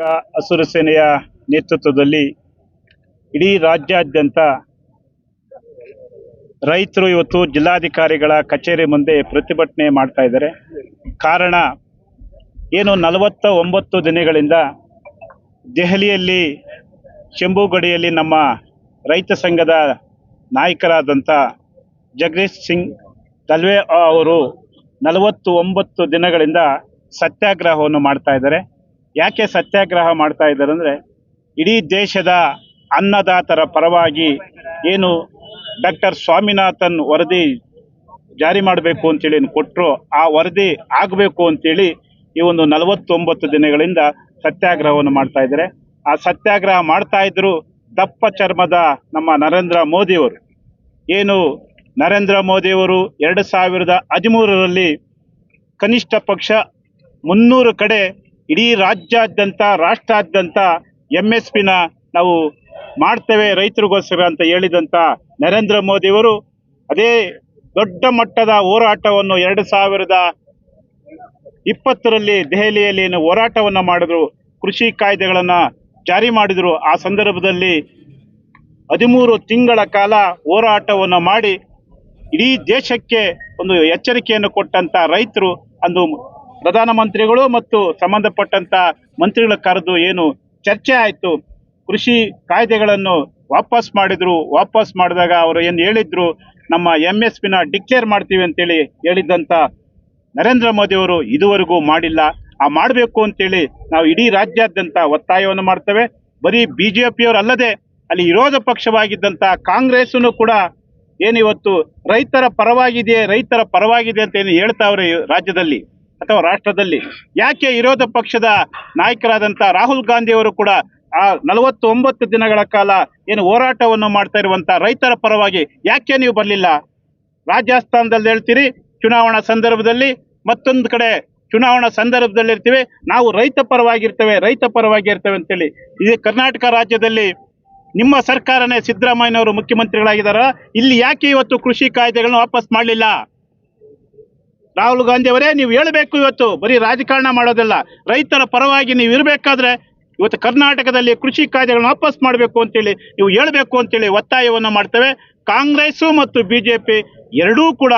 ಹಸಿರು ಸೇನೆಯ ನೇತೃತ್ವದಲ್ಲಿ ಇಡೀ ರಾಜ್ಯಾದ್ಯಂತ ರೈತರು ಇವತ್ತು ಜಿಲ್ಲಾಧಿಕಾರಿಗಳ ಕಚೇರಿ ಮುಂದೆ ಪ್ರತಿಭಟನೆ ಮಾಡ್ತಾ ಇದ್ದಾರೆ. ಕಾರಣ ಏನು ನಲವತ್ತ ಒಂಬತ್ತು ದಿನಗಳಿಂದ ದೆಹಲಿಯಲ್ಲಿ ಶಂಭುಗಡಿಯಲ್ಲಿ ನಮ್ಮ ರೈತ ಸಂಘದ ನಾಯಕರಾದಂಥ ಜಗದೀಶ್ ಸಿಂಗ್ ದಲ್ವೆ ಅವರು ನಲವತ್ತು ಒಂಬತ್ತು ದಿನಗಳಿಂದ ಸತ್ಯಾಗ್ರಹವನ್ನು ಮಾಡ್ತಾ ಇದ್ದಾರೆ. ಯಾಕೆ ಸತ್ಯಾಗ್ರಹ ಮಾಡ್ತಾ ಇದ್ದಾರೆ ಅಂದರೆ ಇಡೀ ದೇಶದ ಅನ್ನದಾತರ ಪರವಾಗಿ ಏನು ಡಾಕ್ಟರ್ ಸ್ವಾಮಿನಾಥನ್ ವರದಿ ಜಾರಿ ಮಾಡಬೇಕು ಅಂತೇಳಿ ಕೊಟ್ಟರು ಆ ವರದಿ ಆಗಬೇಕು ಅಂತೇಳಿ ಈ ಒಂದು ನಲವತ್ತೊಂಬತ್ತು ದಿನಗಳಿಂದ ಸತ್ಯಾಗ್ರಹವನ್ನು ಮಾಡ್ತಾ ಇದ್ದಾರೆ. ಆ ಸತ್ಯಾಗ್ರಹ ಮಾಡ್ತಾ ಇದ್ರು ದಪ್ಪ ಚರ್ಮದ ನಮ್ಮ ನರೇಂದ್ರ ಮೋದಿಯವರು ಏನು ನರೇಂದ್ರ ಮೋದಿಯವರು ಎರಡು ಸಾವಿರದ ಹದಿಮೂರರಲ್ಲಿ ಕನಿಷ್ಠ ಪಕ್ಷ ಮುನ್ನೂರು ಕಡೆ ಇಡೀ ರಾಜ್ಯಾದ್ಯಂತ, ರಾಷ್ಟ್ರಾದ್ಯಂತ ಎಂ ಎಸ್ ಪಿನ ನಾವು ಮಾಡ್ತೇವೆ ರೈತರಿಗೋಸ್ಕರ ಅಂತ ಹೇಳಿದಂಥ ನರೇಂದ್ರ ಮೋದಿಯವರು ಅದೇ ದೊಡ್ಡ ಮಟ್ಟದ ಹೋರಾಟವನ್ನು ಎರಡು ಸಾವಿರದ ಇಪ್ಪತ್ತರಲ್ಲಿ ದೆಹಲಿಯಲ್ಲಿ ಹೋರಾಟವನ್ನು ಮಾಡಿದ್ರು, ಕೃಷಿ ಕಾಯ್ದೆಗಳನ್ನು ಜಾರಿ ಮಾಡಿದ್ರು. ಆ ಸಂದರ್ಭದಲ್ಲಿ ಹದಿಮೂರು ತಿಂಗಳ ಕಾಲ ಹೋರಾಟವನ್ನು ಮಾಡಿ ಇಡೀ ದೇಶಕ್ಕೆ ಒಂದು ಎಚ್ಚರಿಕೆಯನ್ನು ಕೊಟ್ಟಂತ ರೈತರು ಅಂದು ಪ್ರಧಾನಮಂತ್ರಿಗಳು ಮತ್ತು ಸಂಬಂಧಪಟ್ಟಂತ ಮಂತ್ರಿಗಳ ಕರೆದು ಏನು ಚರ್ಚೆ ಆಯಿತು, ಕೃಷಿ ಕಾಯ್ದೆಗಳನ್ನು ವಾಪಸ್ ಮಾಡಿದ್ರು, ವಾಪಸ್ ಮಾಡಿದಾಗ ಅವರು ಏನು ಹೇಳಿದ್ರು, ನಮ್ಮ ಎಂ ಎಸ್ ಪಿನ ಡಿಕ್ಲೇರ್ ಮಾಡ್ತೀವಿ ಅಂತೇಳಿ ಹೇಳಿದ್ದಂಥ ನರೇಂದ್ರ ಮೋದಿ ಅವರು ಇದುವರೆಗೂ ಮಾಡಿಲ್ಲ. ಆ ಮಾಡಬೇಕು ಅಂತೇಳಿ ನಾವು ಇಡೀ ರಾಜ್ಯಾದ್ಯಂತ ಒತ್ತಾಯವನ್ನು ಮಾಡ್ತೇವೆ. ಬರೀ ಬಿಜೆಪಿಯವರು ಅಲ್ಲದೆ ಅಲ್ಲಿ ವಿರೋಧ ಪಕ್ಷವಾಗಿದ್ದಂಥ ಕಾಂಗ್ರೆಸ್ನು ಕೂಡ ಏನಿವತ್ತು ರೈತರ ಪರವಾಗಿದೆ ರೈತರ ಪರವಾಗಿದೆ ಅಂತ ಏನು ಹೇಳ್ತಾವ್ರೆ ರಾಜ್ಯದಲ್ಲಿ? ಅಥವಾ ರಾಷ್ಟ್ರದಲ್ಲಿ ಯಾಕೆ ವಿರೋಧ ಪಕ್ಷದ ನಾಯಕರಾದಂಥ ರಾಹುಲ್ ಗಾಂಧಿ ಅವರು ಕೂಡ ಆ ನಲವತ್ತೊಂಬತ್ತು ದಿನಗಳ ಕಾಲ ಏನು ಹೋರಾಟವನ್ನು ಮಾಡ್ತಾ ಇರುವಂಥ ರೈತರ ಪರವಾಗಿ ಯಾಕೆ ನೀವು ಬರಲಿಲ್ಲ? ರಾಜಸ್ಥಾನದಲ್ಲಿ ಹೇಳ್ತೀರಿ, ಚುನಾವಣಾ ಸಂದರ್ಭದಲ್ಲಿ ಮತ್ತೊಂದು ಕಡೆ ಚುನಾವಣಾ ಸಂದರ್ಭದಲ್ಲಿ ಇರ್ತೀವಿ, ನಾವು ರೈತ ಪರವಾಗಿರ್ತೇವೆ, ರೈತ ಪರವಾಗಿ ಇರ್ತೇವೆ ಅಂತೇಳಿ. ಇದು ಕರ್ನಾಟಕ ರಾಜ್ಯದಲ್ಲಿ ನಿಮ್ಮ ಸರ್ಕಾರನೇ ಸಿದ್ದರಾಮಯ್ಯನವರು ಮುಖ್ಯಮಂತ್ರಿಗಳಾಗಿದ್ದಾರ ಇಲ್ಲಿ ಯಾಕೆ ಇವತ್ತು ಕೃಷಿ ಕಾಯ್ದೆಗಳನ್ನು ವಾಪಸ್ ಮಾಡಲಿಲ್ಲ? ರಾಹುಲ್ ಗಾಂಧಿ ಅವರೇ ನೀವು ಹೇಳಬೇಕು ಇವತ್ತು, ಬರೀ ರಾಜಕಾರಣ ಮಾಡೋದಲ್ಲ. ರೈತರ ಪರವಾಗಿ ನೀವು ಇರಬೇಕಾದ್ರೆ, ಇವತ್ತು ಕರ್ನಾಟಕದಲ್ಲಿ ಕೃಷಿ ಕಾಯ್ದೆಗಳನ್ನ ವಾಪಸ್ ಮಾಡಬೇಕು ಅಂತೇಳಿ ನೀವು ಹೇಳಬೇಕು ಅಂತೇಳಿ ಒತ್ತಾಯವನ್ನು ಮಾಡ್ತೇವೆ. ಕಾಂಗ್ರೆಸ್ಸು ಮತ್ತು ಬಿ ಜೆ ಪಿ ಎರಡೂ ಕೂಡ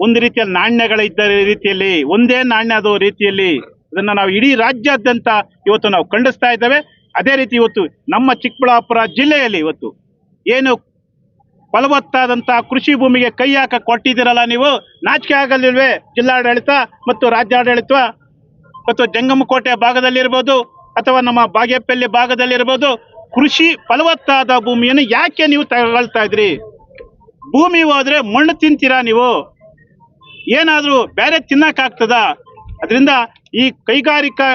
ಒಂದು ರೀತಿಯ ನಾಣ್ಯಗಳಿದ್ದ ರೀತಿಯಲ್ಲಿ, ಒಂದೇ ನಾಣ್ಯದ ರೀತಿಯಲ್ಲಿ ಅದನ್ನು ನಾವು ಇಡೀ ರಾಜ್ಯಾದ್ಯಂತ ಇವತ್ತು ನಾವು ಖಂಡಿಸ್ತಾ ಇದ್ದೇವೆ. ಅದೇ ರೀತಿ ಇವತ್ತು ನಮ್ಮ ಚಿಕ್ಕಬಳ್ಳಾಪುರ ಜಿಲ್ಲೆಯಲ್ಲಿ ಇವತ್ತು ಏನು ಫಲವತ್ತಾದಂತಹ ಕೃಷಿ ಭೂಮಿಗೆ ಕೈ ಹಾಕ ಕೊಟ್ಟಿದ್ದೀರಲ್ಲ ನೀವು? ನಾಚಿಕೆ ಆಗಲಿಲ್ವೇ? ಜಿಲ್ಲಾಡಳಿತ ಮತ್ತು ರಾಜ್ಯಾಡಳಿತ ಮತ್ತು ಜಂಗಮಕೋಟೆ ಭಾಗದಲ್ಲಿರ್ಬೋದು ಅಥವಾ ನಮ್ಮ ಬಾಗೇಪಲ್ಲಿ ಭಾಗದಲ್ಲಿರ್ಬೋದು ಕೃಷಿ ಫಲವತ್ತಾದ ಭೂಮಿಯನ್ನು ಯಾಕೆ ನೀವು ತಗೊಳ್ತಾ ಇದ್ರಿ? ಭೂಮಿ ಹೋದ್ರೆ ಮಣ್ಣು ತಿಂತೀರಾ ನೀವು? ಏನಾದರೂ ಬೇರೆ ತಿನ್ನಕ್ಕಾಗ್ತದ? ಅದರಿಂದ ಈ ಕೈಗಾರಿಕಾ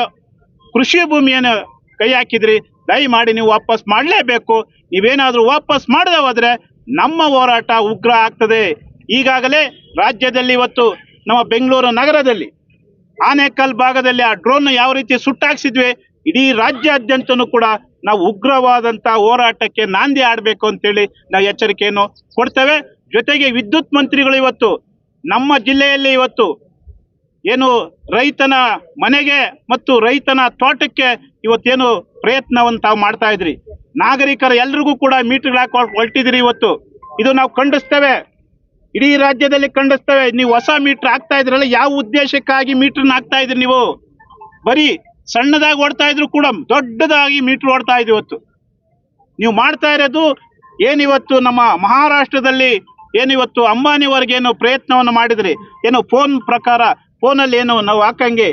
ಕೃಷಿ ಭೂಮಿಯನ್ನು ಕೈ ಹಾಕಿದ್ರಿ. ದಯಮಾಡಿ ನೀವು ವಾಪಸ್ ಮಾಡಲೇಬೇಕು. ನೀವೇನಾದರೂ ವಾಪಸ್ ಮಾಡದೆ ನಮ್ಮ ಹೋರಾಟ ಉಗ್ರ ಆಗ್ತದೆ. ಈಗಾಗಲೇ ರಾಜ್ಯದಲ್ಲಿ ಇವತ್ತು ನಮ್ಮ ಬೆಂಗಳೂರು ನಗರದಲ್ಲಿ ಆನೇಕಲ್ ಭಾಗದಲ್ಲಿ ಆ ಡ್ರೋನ್ ಯಾವ ರೀತಿ ಸುಟ್ಟಾಕ್ಸಿದ್ವಿ, ಇಡೀ ರಾಜ್ಯಾದ್ಯಂತನೂ ಕೂಡ ನಾವು ಉಗ್ರವಾದಂಥ ಹೋರಾಟಕ್ಕೆ ನಾಂದಿ ಆಡಬೇಕು ಅಂತೇಳಿ ನಾವು ಎಚ್ಚರಿಕೆಯನ್ನು ಕೊಡ್ತೇವೆ. ಜೊತೆಗೆ ವಿದ್ಯುತ್ ಮಂತ್ರಿಗಳು ಇವತ್ತು ನಮ್ಮ ಜಿಲ್ಲೆಯಲ್ಲಿ ಇವತ್ತು ಏನು ರೈತನ ಮನೆಗೆ ಮತ್ತು ರೈತನ ತೋಟಕ್ಕೆ ಇವತ್ತೇನು ಪ್ರಯತ್ನವನ್ನು ತಾವು ಮಾಡ್ತಾ ಇದ್ರಿ. ನಾಗರಿಕರ ಎಲ್ರಿಗೂ ಕೂಡ ಮೀಟರ್ ಹಾಕಿ ಹೊರಟಿದ್ರಿ ಇವತ್ತು. ಇದು ನಾವು ಖಂಡಿಸ್ತೇವೆ. ಇಡೀ ರಾಜ್ಯದಲ್ಲಿ ಖಂಡಿಸ್ತೇವೆ. ನೀವು ಹೊಸ ಮೀಟರ್ ಹಾಕ್ತಾ ಇದ್ರಲ್ಲ, ಯಾವ ಉದ್ದೇಶಕ್ಕಾಗಿ ಮೀಟರ್ನ ಹಾಕ್ತಾ ಇದ್ರಿ ನೀವು? ಬರೀ ಸಣ್ಣದಾಗಿ ಓಡ್ತಾ ಇದ್ರು ಕೂಡ ದೊಡ್ಡದಾಗಿ ಮೀಟರ್ ಓಡ್ತಾ ಇದ್ವಿ ಇವತ್ತು. ನೀವು ಮಾಡ್ತಾ ಇರೋದು ಏನಿವತ್ತು ನಮ್ಮ ಮಹಾರಾಷ್ಟ್ರದಲ್ಲಿ ಏನಿವತ್ತು ಅಂಬಾನಿವರೆಗೇನು ಪ್ರಯತ್ನವನ್ನು ಮಾಡಿದ್ರಿ. ಏನು ಫೋನ್ ಪ್ರಕಾರ, ಫೋನಲ್ಲಿ ಏನು ನಾವು ಹಾಕಂಗೆ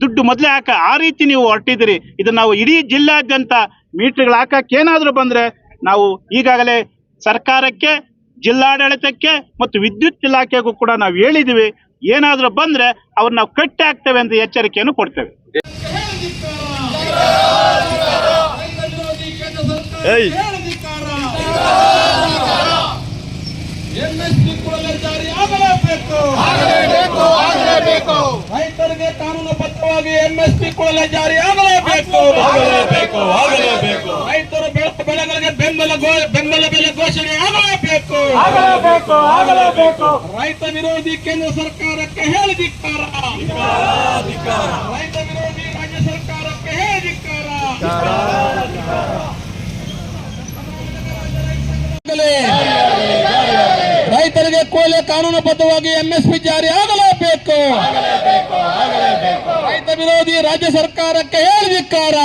ದುಡ್ಡು ಮೊದಲೇ ಹಾಕ ಆ ರೀತಿ ನೀವು ಹೊರಟಿದ್ದೀರಿ. ಇದು ನಾವು ಇಡೀ ಜಿಲ್ಲಾದ್ಯಂತ ಮೀಟರ್ಗಳು ಹಾಕಕ್ಕೆ ಏನಾದರೂ ಬಂದರೆ ನಾವು ಈಗಾಗಲೇ ಸರ್ಕಾರಕ್ಕೆ ಜಿಲ್ಲಾಡಳಿತಕ್ಕೆ ಮತ್ತು ವಿದ್ಯುತ್ ಇಲಾಖೆಗೂ ಕೂಡ ನಾವು ಹೇಳಿದ್ದೀವಿ. ಏನಾದರೂ ಬಂದರೆ ಅವ್ರು ನಾವು ಕಟ್ಟಿ ಹಾಕ್ತೇವೆ ಅಂತ ಎಚ್ಚರಿಕೆಯನ್ನು ಕೊಡ್ತೇವೆ. ಜಾರಿ ಆಗಲೇಬೇಕು. ಆಗಲೇಬೇಕು ರೈತರಿಗೆ ಕಾನೂನು ಬದ್ಧವಾಗಿ ಎಂಎಸ್ಪಿ ಕೂಡಲೇ ಜಾರಿ ಆಗಲೇಬೇಕು. ಆಗಲೇಬೇಕು ರೈತರು ಬೆಳೆದ ಬೆಳೆಗಳಿಗೆ ಬೆಂಬಲ ಬೆಂಬಲ ಬೆಲೆ ಘೋಷಣೆ ಆಗಲೇಬೇಕು. ಆಗಲೇಬೇಕು ಆಗಲೇಬೇಕು. ರೈತ ವಿರೋಧಿ ಕೇಂದ್ರ ಸರ್ಕಾರಕ್ಕೆ ಹೇಳಿ ಧಿಕ್ಕಾರ ರೈತ ವಿರೋಧಿ ರಾಜ್ಯ ಸರ್ಕಾರಕ್ಕೆ ಹೇಳಿ ಧಿಕ್ಕಾರ ಕೂಲಿ ಕಾನೂನುಬದ್ಧವಾಗಿ ಎಂಎಸ್ಪಿ ಜಾರಿ ಆಗಲೇಬೇಕು. ರೈತ ವಿರೋಧಿ ರಾಜ್ಯ ಸರ್ಕಾರಕ್ಕೆ ಹೇಳಿದಿಕ್ಕಾರ